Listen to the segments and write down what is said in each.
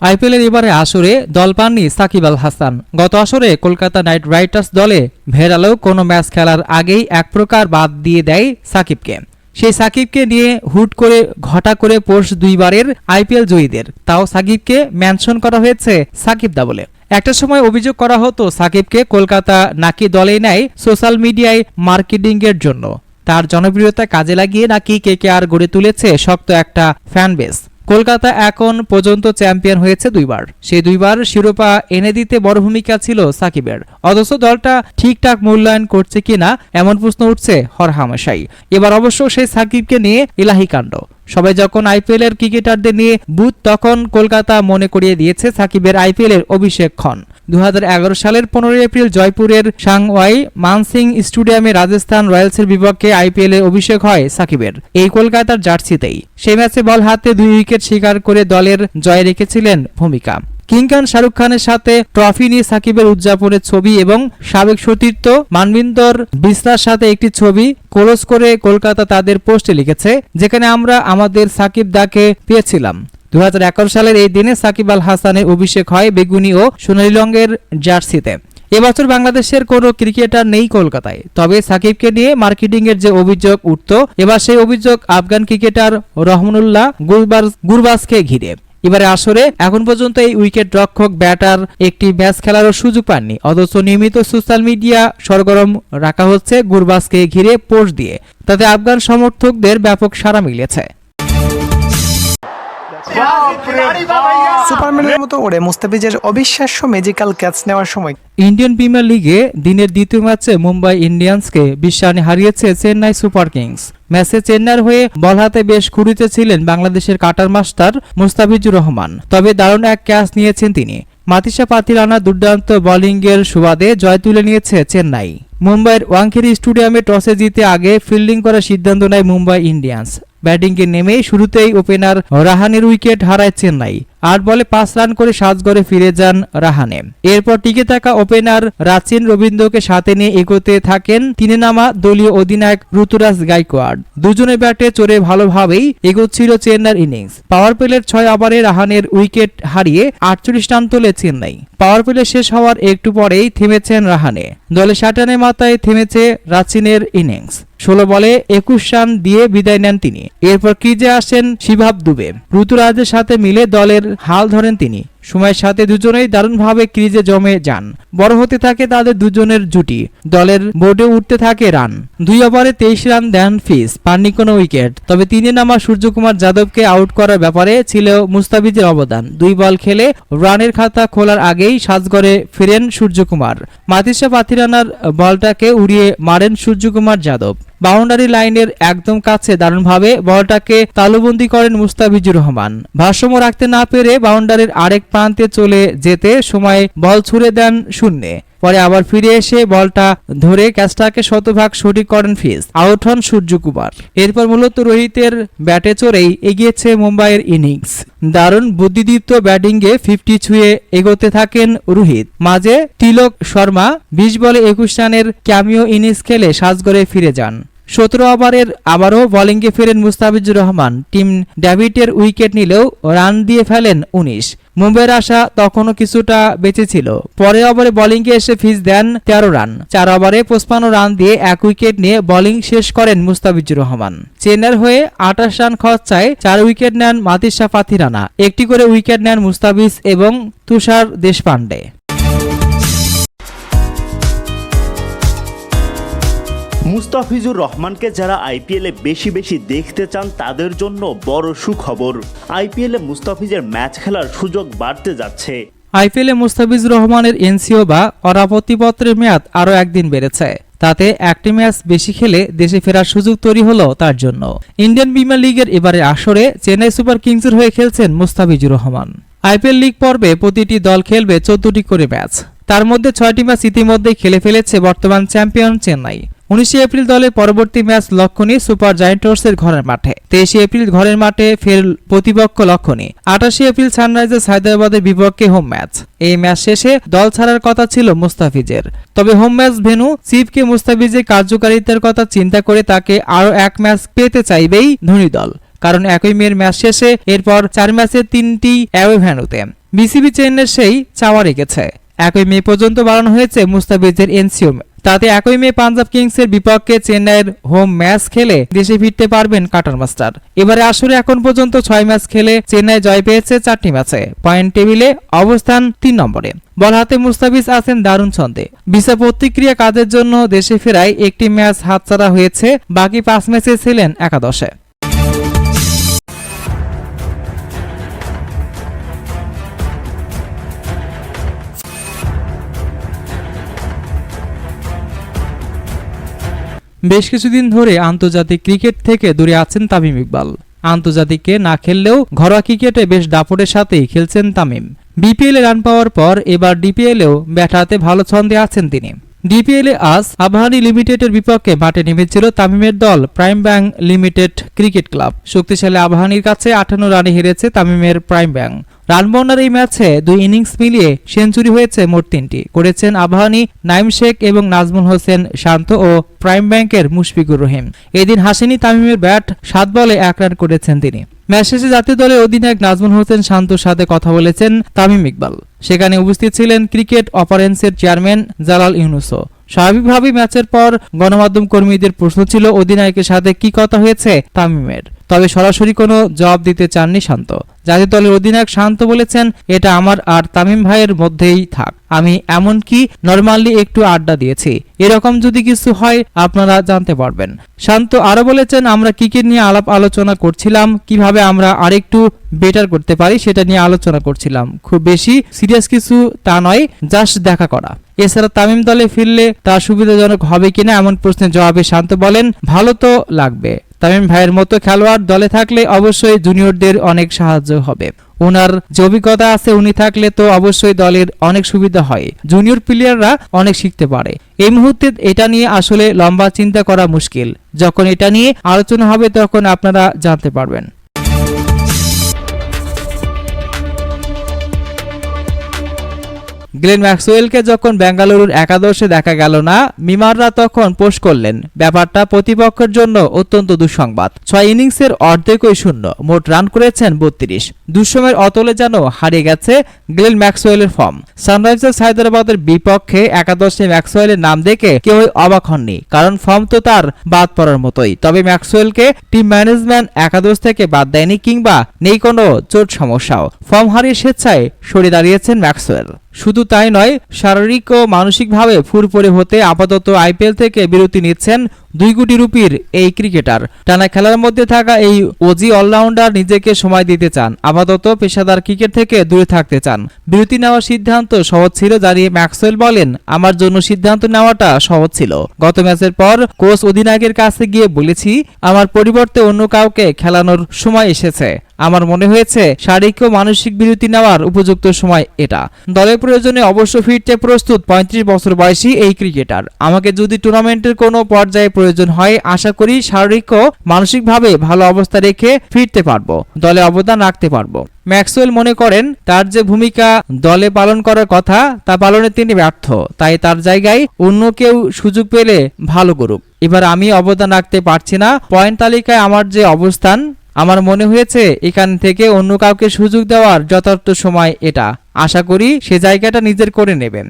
আইপিএলের এবারে আসরে দল পাননি সাকিব আল হাসান। গত আসরে কলকাতা নাইট রাইডার্স দলে ভেড়ালেও কোনো ম্যাচ খেলার আগেই এক প্রকার বাদ দিয়ে দেয় সাকিবকে। সেই সাকিবকে নিয়ে হুট করে ঘটা করে পোষ দুইবারের আইপিএল জয়ীদের। তাও সাকিবকে ম্যানশন করা হয়েছে সাকিব দা বলে। একটা সময় অভিযোগ করা হতো সাকিবকে কলকাতা নাকি দলে নেয় সোশ্যাল মিডিয়ায় মার্কেটিং এর জন্য। তার জনপ্রিয়তা কাজে লাগিয়ে নাকি কে কে আর গড়ে তুলেছে শক্ত একটা ফ্যান বেস কলকাতা এখন পর্যন্ত চ্যাম্পিয়ন হয়েছে দুইবার। সেই দুইবার শিরোপা এনে দিতে বড় ভূমিকা ছিল সাকিবের। অথচ দলটা ঠিকঠাক মূল্যায়ন করছে কিনা এমন প্রশ্ন উঠছে হরহামেশাই এবার অবশ্য সেই সাকিবকে নিয়ে ইলাহি কাণ্ড। সবাই যখন আইপিএলের ক্রিকেটারদের নিয়ে বুথ তখন কলকাতা মনে করিয়ে দিয়েছে সাকিবের আইপিএলের অভিষেক ক্ষণ। দু হাজার এগারো সালের পনেরোই এপ্রিল জয়পুরের সাংওয়াই মানসিং স্টেডিয়ামে রাজস্থান রয়্যালসের বিপক্ষে আইপিএল অভিষেক হয় সাকিবের। এই কলকাতার জার্সিতেই। সেই ম্যাচে বল হাতে দুই উইকেট শিকার করে দলের জয় রেখেছিলেন ভূমিকা। কিং খান শাহরুখ খানের সাথে ট্রফি নিয়ে সাকিবের উদযাপনের ছবি এবং সাবেক সতীর্থ মানবিন্দর বিসরার সাথে একটি ছবি ক্লোজ করে কলকাতা তাদের পোস্টে লিখেছে, যেখানে আমরা আমাদের সাকিব দাকে পেয়েছিলাম। দু সালের এই দিনে সাকিব আল হাসানের অভিষেক হয় বেগুনি ও সোনালী রঙের জার্সিতে। এবছর বাংলাদেশের কোনো ক্রিকেটার নেই কলকাতায়। তবে সাকিবকে নিয়ে মার্কেটিং এর যে অভিযোগ উঠত, এবার সেই অভিযোগ আফগান ক্রিকেটার রহমানুল্লাহ গুরবাজকে ঘিরে। এবারে আসরে এখন পর্যন্ত এই উইকেট রক্ষক ব্যাটার একটি ম্যাচ খেলারও সুযোগ পাননি। অথচ নিয়মিত সোশ্যাল মিডিয়া সরগরম রাখা হচ্ছে গুরবাজকে ঘিরে পোস্ট দিয়ে। তাতে আফগান সমর্থকদের ব্যাপক সাড়া মিলেছে। সুপারম্যানের মতো ওড়ে মুস্তাফিজের অবিশ্বাস্য ম্যাজিক্যাল ক্যাচ নেওয়ার সময়। ইন্ডিয়ান প্রিমিয়ার লিগে দিনের দ্বিতীয় ম্যাচে মুম্বাই ইন্ডিয়ান্সকে বিশ রানে হারিয়েছে চেন্নাই সুপার কিংস। ম্যাচে চেন্নাইয়ের হয়ে বল হাতে বেশ খুঁড়িতে ছিলেন বাংলাদেশের কাটার মাস্টার মুস্তাফিজুর রহমান। তবে দারুণ এক ক্যাচ নিয়েছেন তিনি। মাতিসা পাতিরানা দুর্দান্ত বোলিংয়ের সুবাদে জয় তুলে নিয়েছে চেন্নাই। মুম্বাইয়ের ওয়াংখেরি স্টেডিয়ামে টসে জিতে আগে ফিল্ডিং করার সিদ্ধান্ত নেয় মুম্বাই ইন্ডিয়ান্স। ব্যাটিংয়ে নেমে শুরুতেই ওপেনার রাহানের উইকেট হারায় চেন্নাই। আট বলে পাঁচ রান করে সাজগড়ে ফিরে যান রাহানে। এরপর টিকে থাকা ওপেনার রাচিন রবীন্দ্রকে সাথে নিয়ে এগোতে থাকেন তিনে নামা দলীয় অধিনায়ক ঋতুরাজ গাইকোয়াড। দুজনে ব্যাটে চড়ে ভালোভাবেই এগোচ্ছিল চেন্নাইয়ের ইনিংস। পাওয়ার প্লের ছয় ওভারে রাহানের উইকেট হারিয়ে আটচল্লিশ রান তোলে চেন্নাই। পাওয়ার প্লে শেষ হওয়ার একটু পরেই থেমেছেন রাহানে। দলে ষাট রানের মাথায় থেমেছে রাচিনের ইনিংস। ষোলো বলে একুশ রান দিয়ে বিদায় নেন তিনি। এরপর ক্রিজে আসেন শিভাব দুবে। ঋতুরাজের সাথে মিলে দলের হাল ধরেন তিনি। সময়ের সাথে দুজনেই দারুণভাবে ক্রিজে জমে যান। বড় হতে থাকে তাদের দুজনের জুটি। দলের বোর্ডে উঠতে থাকে রান। দুই ওভারে তেইশ রান দেন ফিস, পাননি কোনো উইকেট। তবে তিনে নামা সূর্যকুমার যাদবকে আউট করার ব্যাপারে ছিল মুস্তাফিজের অবদান। দুই বল খেলে রানের খাতা খোলার আগেই সাজগড়ে ফিরেন সূর্যকুমার। মাতিসা পাথিরানার বলটাকে উড়িয়ে মারেন সূর্যকুমার যাদব। বাউন্ডারি লাইনের একদম কাছে দারুণভাবে বলটাকে তালুবন্দি করেন মুস্তাফিজুর রহমান। ভারসাম্য রাখতে না পেরে বাউন্ডারির আরেক প্রান্তে চলে যেতে সময় বল ছুড়ে দেন শূন্যে। পরে আবার ফিরে এসে বলটা ধরে ক্যাচটাকে শতভাগ সঠিক করেন ফিস আউট হন সূর্যকুমার। এরপর মূলত রোহিতের ব্যাটে চড়েই এগিয়েছে মুম্বাইয়ের ইনিংস। দারুণ বুদ্ধিদীপ্ত ব্যাটিংয়ে ফিফটি ছুঁয়ে এগোতে থাকেন রোহিত। মাঝে তিলক শর্মা বিশ বলে একুশ রানের ক্যামিও ইনিংস খেলে সাজগড়ে ফিরে যান। সতেরো ওভারের আবারও বোলিংয়ে ফেরেন মুস্তাফিজুর রহমান। টিম ড্যাভিডের উইকেট নিলেও রান দিয়ে ফেলেন উনিশ। মুম্বাইয়ের আশা তখনও কিছুটা বেঁচে ছিল। পরের ওভারে বোলিংয়ে এসে ফিজ দেন তেরো রান। চার ওভারে পঁচপান্ন রান দিয়ে এক উইকেট নিয়ে বোলিং শেষ করেন মুস্তাফিজুর রহমান। চেন্নাইয়ের হয়ে আঠাশ রান খরচায় চার উইকেট নেন মাতিসা ফাথিরানা একটি করে উইকেট নেন মুস্তাফিজ এবং তুষার দেশপান্ডে মুস্তাফিজুর রহমানকে যারা আইপিএলে বেশি বেশি দেখতে চান, তাদের জন্য বড় সুখবর। আইপিএলে মুস্তাফিজের ম্যাচ খেলার সুযোগ বাড়তে যাচ্ছে। আইপিএলে মুস্তাফিজুর রহমানের এনসিও বা অনাপত্তিপত্রের মেয়াদ আরও একদিন বেড়েছে। তাতে একটি ম্যাচ বেশি খেলে দেশে ফেরার সুযোগ তৈরি হলো তার জন্য। ইন্ডিয়ান প্রিমিয়ার লিগের এবারে আসরে চেন্নাই সুপার কিংসের হয়ে খেলছেন মুস্তাফিজুর রহমান। আইপিএল লিগ পর্বে প্রতিটি দল খেলবে চোদ্দটি করে ম্যাচ। তার মধ্যে ছয়টি ম্যাচ ইতিমধ্যেই খেলে ফেলেছে বর্তমান চ্যাম্পিয়ন চেন্নাই। উনিশে এপ্রিল দলের পরবর্তী ম্যাচ লক্ষণী সুপার জায়েন্টসের ঘরের মাঠে। তেইশে এপ্রিল ঘরের মাঠে ফের প্রতিপক্ষ লক্ষণী আঠাশে এপ্রিল সানরাইজার্স হায়দ্রাবাদের বিপক্ষে হোম ম্যাচ। এই ম্যাচ শেষে দল ছাড়ার কথা ছিল মুস্তাফিজের। তবে হোম ম্যাচ ভেনু চিফকে মুস্তাফিজের কার্যকারিতার কথা চিন্তা করে তাকে আরও এক ম্যাচ পেতে চাইবেই ধোনি দল। কারণ একই মেয়ের ম্যাচ শেষে এরপর চার ম্যাচের তিনটি অ্যাওয়ে ভ্যানুতে বিসিবি চেন্নের সেই চাওয়া রেখেছে। একই মে পর্যন্ত বাড়ানো হয়েছে মুস্তাফিজের এনসিও তাতে একই মেয়ে পাঞ্জাব কিংসের বিপক্ষে চেন্নাইয়ের হোম ম্যাচ খেলে দেশে ফিরতে পারবেন কাটার মাস্টার। এবারে আসরে এখন পর্যন্ত ছয় ম্যাচ খেলে চেন্নাই জয় পেয়েছে চারটি ম্যাচে। পয়েন্ট টেবিলে অবস্থান তিন নম্বরে। বল হাতে মুস্তাফিজ আছেন দারুণ ছন্দে। ভিসা প্রতিক্রিয়া কাজের জন্য দেশে ফেরায় একটি ম্যাচ হাতছাড়া হয়েছে। বাকি পাঁচ ম্যাচে ছিলেন একাদশে। বেশ কিছুদিন ধরে আন্তর্জাতিক ক্রিকেট থেকে দূরে আছেন তামিম ইকবাল। আন্তর্জাতিকে না খেললেও ঘরোয়া ক্রিকেটে বেশ দাপটের সাথেই খেলছেন তামিম। বিপিএলে রান পাওয়ার পর এবার ডিপিএলেও ব্যাট হাতে ভালো ছন্দে আছেন তিনি। ডিপিএলে আজ আবহানী লিমিটেডের বিপক্ষে মাঠে নেমেছিল তামিমের দল Prime Bank Limited Cricket Club. শক্তিশালী আবহানীর কাছে আঠান্ন রানে হেরেছে তামিমের প্রাইম ব্যাংক। রানবন্যার এই ম্যাচে দুই ইনিংস মিলিয়ে সেঞ্চুরি হয়েছে মোট তিনটি। করেছেন আবহানী নাইম শেখ এবং নাজমুল হোসেন শান্ত ও প্রাইম ব্যাংকের মুশফিকুর রহিম। এদিন হাসেনি তামিমের ব্যাট সাত বলে এক রান করেছেন তিনি। ম্যাচ শেষে জাতীয় দলের অধিনায়ক নাজমুল হোসেন শান্তর সাথে কথা বলেছেন তামিম ইকবাল। সেখানে উপস্থিত ছিলেন ক্রিকেট অপারেন্সের চেয়ারম্যান জালাল ইউনুসও। স্বাভাবিকভাবেই ম্যাচের পর গণমাধ্যম কর্মীদের প্রশ্ন ছিল, অধিনায়কের সাথে কি কথা হয়েছে তামিমের? তবে সরাসরি কোনো জবাব দিতে চাননি শান্ত। জাতীয় দলের অধিনায়ক শান্ত বলেছেন, এটা আমার আর তামিম ভাইয়ের মধ্যেই থাক। আমি এমনকি নর্মালি একটু আড্ডা দিয়েছি। এরকম যদি কিছু হয়, আপনারা জানতে পারবেন। শান্ত আরও বলেছেন, আমরা ক্রিকেট নিয়ে আলাপ আলোচনা করছিলাম। কীভাবে আমরা আরেকটু বেটার করতে পারি, সেটা নিয়ে আলোচনা করছিলাম। খুব বেশি সিরিয়াস কিছু তা নয় জাস্ট দেখা করা। এছাড়া তামিম দলে ফিরলে তা সুবিধাজনক হবে কিনা এমন প্রশ্নের জবাবে শান্ত বলেন, ভালো তো লাগবে। তামিম ভাইয়ের মতো খেলোয়াড় দলে থাকলে অবশ্যই জুনিয়রদের অনেক সাহায্য হবে। ওনার যে অভিজ্ঞতা আছে, উনি থাকলে তো অবশ্যই দলের অনেক সুবিধা হয়। জুনিয়র প্লেয়াররা অনেক শিখতে পারে। এই মুহূর্তে এটা নিয়ে আসলে লম্বা চিন্তা করা মুশকিল। যখন এটা নিয়ে আলোচনা হবে, তখন আপনারা জানতে পারবেন। গ্লেন ম্যাক্সওয়েলকে যখন বেঙ্গালুরুর একাদশে দেখা গেল না, মিমাররা তখন পোস্ট করলেন। ব্যাপারটা প্রতিপক্ষের জন্য অত্যন্ত দুঃসংবাদ। ছয় ইনিংসের অর্ধেকই শূন্য, মোট রান করেছেন বত্রিশ। দুঃসময়ের অতলে যেন হারিয়ে গেছে গ্লেন ম্যাক্সওয়েলের ফর্ম। সানরাইজার্স হায়দ্রাবাদের বিপক্ষে একাদশে ম্যাক্সওয়েলের নাম দেখে কেউই অবাক হননি, কারণ ফর্ম তো তার বাদ পড়ার মতোই। তবে ম্যাক্সওয়েলকে টিম ম্যানেজমেন্ট একাদশ থেকে বাদ দেয়নি কিংবা নেই কোনো চোট সমস্যাও। ফর্ম হারিয়ে স্বেচ্ছায় সরে দাঁড়িয়েছেন ম্যাক্সওয়েল। শুধু তাই নয় শারীরিক ও মানসিকভাবে ফুরফুরে হতে আপাতত আইপিএল থেকে বিরতি নিচ্ছেন দুই কোটি রুপির এই ক্রিকেটার। টানা খেলার মধ্যে থাকা এই ওজি অলরাউন্ডার নিজেকে সময় দিতে চান। আপাতত পেশাদার ক্রিকেট থেকে দূরে থাকতে চান। বিরতি নেওয়ার সিদ্ধান্ত সহজ ছিল, জানিয়ে ম্যাক্সওয়েল বলেন, আমার জন্য সিদ্ধান্ত নেওয়াটা সহজ ছিল। গত ম্যাচের পর কোচ অধিনায়কের কাছে গিয়ে বলেছি, আমার পরিবর্তে অন্য কাউকে খেলানোর সময় এসেছে। আমার মনে হয়েছে, শারীরিক ও মানসিক বিরতি নেওয়ার উপযুক্ত সময় এটা। দলের প্রয়োজনে অবশ্য ফিরতে প্রস্তুত পঁয়ত্রিশ বছর বয়সী এই ক্রিকেটার। আমাকে যদি টুর্নামেন্টের কোনো পর্যায়ে প্রয়োজন হয়, আশা করি শারীরিক ও মানসিকভাবে ভালো অবস্থা রেখে ফিরতে পারব, দলে অবদান রাখতে পারব। ম্যাক্সওয়েল মনে করেন, তার যে ভূমিকা দলে পালন করার কথা, তা পালনে তিনি ব্যর্থ, তাই তার জায়গায় অন্য কেউ সুযোগ পেলে ভালো করুক। এবার আমি অবদান রাখতে পারছি না, পয়েন্ট তালিকায় আমার যে অবস্থান, আমার মনে হয়েছে এখান থেকে অন্য কাউকে সুযোগ দেওয়ার যথার্থ সময় এটা। আশা করি সে জায়গাটা নিজের করে নেবেন।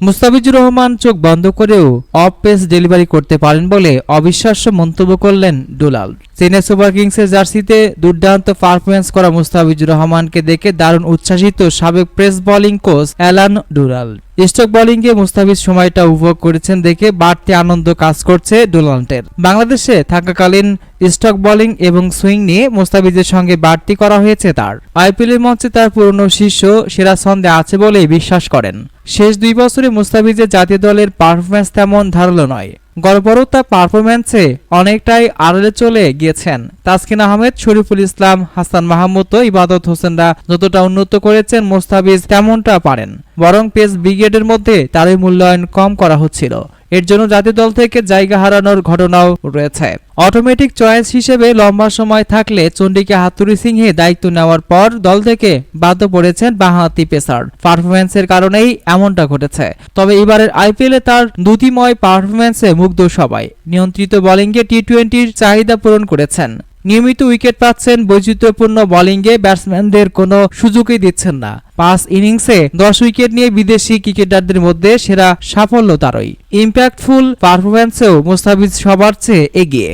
মুস্তাফিজুর রহমান চোখ বন্ধ করেও অফ পেস ডেলিভারি করতে পারেন বলে অবিশ্বাস্য মন্তব্য করলেন ডুলাল চেন্নাই সুপার কিংসের জার্সিতে দুর্দান্ত পারফরমেন্স করা মুস্তাফিজুর রহমানকে দেখে দারুণ উচ্ছ্বাসিত সাবেক pace bowling coach Allan Donald stock বোলিংয়ে মুস্তাফিজ সময়টা উপভোগ করেছেন দেখে বাড়তি আনন্দ কাজ করছে ডোনাল্টের বাংলাদেশে থাকাকালীন স্টক বোলিং এবং সুইং নিয়ে মুস্তাফিজের সঙ্গে বাড়তি করা হয়েছে তার। আইপিএলের মঞ্চে তার পুরনো শিষ্য সেরা ছন্দে আছে বলেই বিশ্বাস করেন। শেষ দুই বছরে মুস্তাফিজের জাতীয় দলের পারফরমেন্স তেমন ধারালো নয়। গড়বড় তার পারফরম্যান্সে অনেকটাই আড়ালে চলে গিয়েছেন তাসকিন আহমেদ, শরীফুল ইসলাম, হাসান মাহমুদ ইবাদত হোসেনরা। যতটা উন্নত করেছেন মোস্তাফিজ তেমনটা পারেন। বরং পেস ব্রিগেডের মধ্যে তারই মূল্যায়ন কম করা হচ্ছিল। এর জন্য জাতীয় দল থেকে জায়গা হারানোর ঘটনাও রয়েছে। অটোমেটিক চয়েস হিসেবে লম্বা সময় থাকলে চন্ডিকা হাতুরি সিংহে দায়িত্ব নেওয়ার পর দল থেকে বাধ্য পড়েছেন বাঁহাতি পেসার। পারফরমেন্সের কারণেই এমনটা ঘটেছে। তবে এবারের আইপিএলে তার দ্যুতিময় পারফরমেন্সে মুগ্ধ সবাই। নিয়ন্ত্রিত বোলিংয়ে টি টোয়েন্টির চাহিদা পূরণ করেছেন। নিয়মিত উইকেট পাচ্ছেন বৈচিত্র্যপূর্ণ বোলিংয়ে ব্যাটসম্যানদের কোনো সুযোগই দিচ্ছেন না। পাঁচ ইনিংসে দশ উইকেট নিয়ে বিদেশি ক্রিকেটারদের মধ্যে সেরা সাফল্য তারই। ইম্প্যাক্টফুল পারফরম্যান্সেও মুস্তাফিজ সবার চেয়ে এগিয়ে।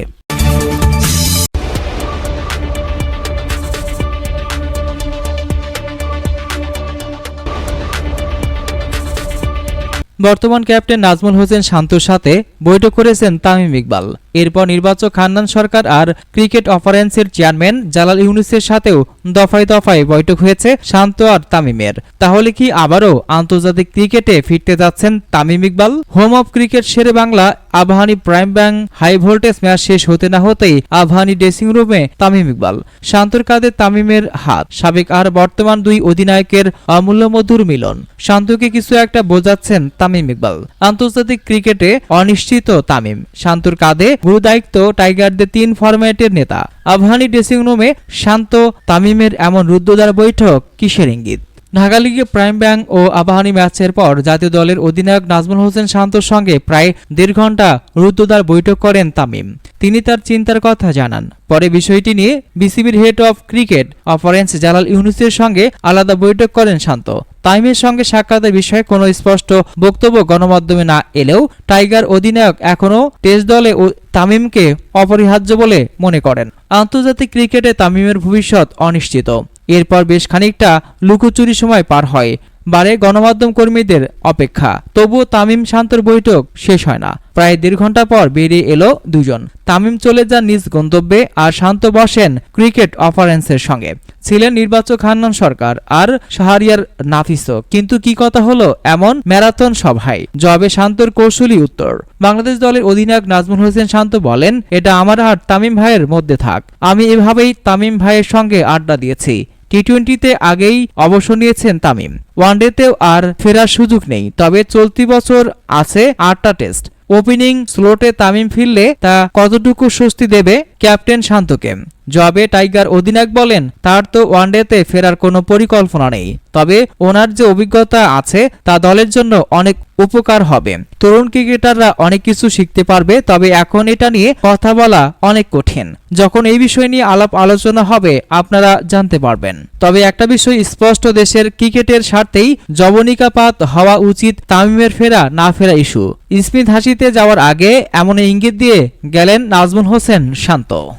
বর্তমান ক্যাপ্টেন নাজমুল হোসেন শান্তর সাথে বৈঠক করেছেন তামিম ইকবাল। এরপর নির্বাচক খান্নান সরকার আর ক্রিকেট অফারেন্সের চেয়ারম্যান জালাল ইউনুসের সাথেও দফায় দফায় বৈঠক হয়েছে শান্ত আর তামিমের। তাহলে কি আবারও আন্তর্জাতিক ক্রিকেটে ফিরতে যাচ্ছেন Tamim Iqbal? Home of cricket Sher e Bangla, Abahani Prime Bank high voltage match শেষ হতে না হতেই আবহানি ড্রেসিং রুমে তামিম ইকবাল। শান্তর কাঁধে তামিমের হাত। সাবেক আর বর্তমান দুই অধিনায়কের অমূল্যমধুর মিলন। শান্তকে কিছু একটা বোঝাচ্ছেন তামিম ইকবাল। আন্তর্জাতিক ক্রিকেটে অনিশ্চিত তামিম। শান্তর কাঁধে গুরু দায়িত্ব টাইগারদের তিন ফরম্যাটের নেতা। আবহানি ড্রেসিং রুমে শান্ত তামিমের এমন রুদ্ধদ্বার বৈঠক কিসের ইঙ্গিত? ঢাকা লিগে প্রাইম ব্যাংক ও আবাহনী ম্যাচের পর জাতীয় দলের অধিনায়ক নাজমুল হোসেন শান্তর সঙ্গে প্রায় দেড় ঘণ্টা রুদ্ধদ্বার বৈঠক করেন তামিম। তিনি তার চিন্তার কথা জানান। পরে বিষয়টি নিয়ে বিসিবির head of cricket operations Jalal ইউনুসের সঙ্গে আলাদা বৈঠক করেন শান্ত। তামিমের সঙ্গে সাক্ষাতের বিষয়ে কোনো স্পষ্ট বক্তব্য গণমাধ্যমে না এলেও টাইগার অধিনায়ক এখনও টেস্ট দলে তামিমকে অপরিহার্য বলে মনে করেন। আন্তর্জাতিক ক্রিকেটে তামিমের ভবিষ্যৎ অনিশ্চিত। এরপর বেশ খানিকটা লুকোচুরি সময় পার হয়। বারে গণমাধ্যম কর্মীদের অপেক্ষা। তবুও তামিম শান্তর বৈঠক শেষ হয় না। প্রায় দেড় ঘণ্টা পর বেরিয়ে এলো দুজন। তামিম চলে যান নিজ গন্তব্যে আর শান্ত বসেন ক্রিকেট অফারেন্সের সঙ্গে। ছিলেন নির্বাচক হান্নান সরকার আর শাহরিয়ার নাফিসও। কিন্তু কি কথা হলো এমন ম্যারাথন সভায়? জবে শান্তর কৌশলী উত্তর। বাংলাদেশ দলের অধিনায়ক নাজমুল হোসেন শান্ত বলেন, এটা আমার আর তামিম ভাইয়ের মধ্যে থাক। আমি এভাবেই তামিম ভাইয়ের সঙ্গে আড্ডা দিয়েছি। টি টোয়েন্টিতে আগেই অবসর নিয়েছেন তামিম। ওয়ানডেতেও আর ফেরার সুযোগ নেই, তবে চলতি বছর আছে আটটা টেস্ট। ওপেনিং স্লোটে তামিম ফিরলে তা কতটুকু স্বস্তি দেবে ক্যাপ্টেন শান্তকে? জবে টাইগার অধিনায়ক বলেন, তার তো ওয়ানডেতে ফেরার কোনো পরিকল্পনা নেই। তবে ওনার যে অভিজ্ঞতা আছে, তা দলের জন্য অনেক উপকার হবে। তরুণ ক্রিকেটাররা অনেক কিছু শিখতে পারবে, তবে এখন এটা নিয়ে কথা বলা অনেক কঠিন। যখন এই বিষয় নিয়ে আলাপ আলোচনা হবে, আপনারা জানতে পারবেন। তবে একটা বিষয় স্পষ্ট, দেশের ক্রিকেটের স্বার্থেই জবনিকাপাত হওয়া উচিত তামিমের ফেরা, না ফেরা ইস্যু। স্মিথ হাসিতে যাওয়ার আগে এমন ইঙ্গিত দিয়ে গেলেন নাজমুল হোসেন শান্ত।